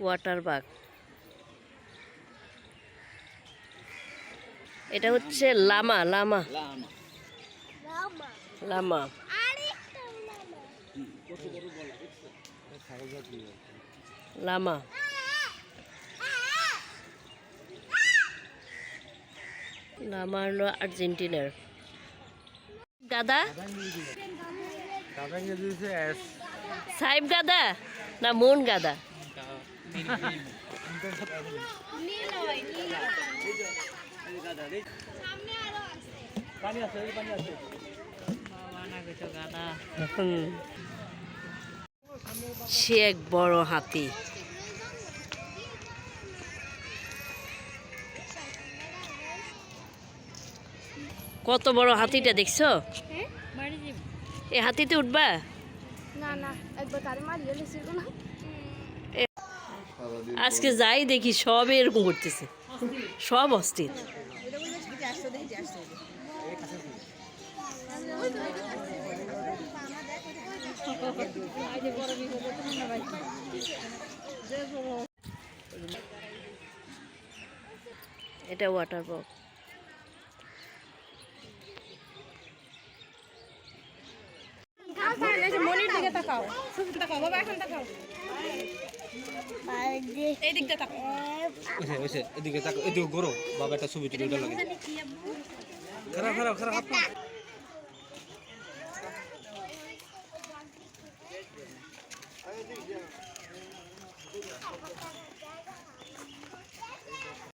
Water bug এটা হচ্ছে লামা লামা। লামা। লামা। লামা। হলো আর্জেন্টিনার। গাদা সাহেব গাদা না মন গাদা? পানি আছে পানি আছে সে এক বড় হাতি। কত বড় হাতিটা দেখছ? এই হাতিতে উঠবা? না না একবার তারে মারিয়ে লেছিল না আজকে যাই দেখি সব এরকম করতেছে। সব অস্থির। এটা ওয়াটার পার্ক মনির দিকে তাকাও। তাকাও বাবা এখন তাকাও। এই দিকটা ওইসে ওইসে এদিকে তাকো এদিকে গরো। বাবা একটা ছবি তুলে লাগে। খারাপ খারাপ খারাপ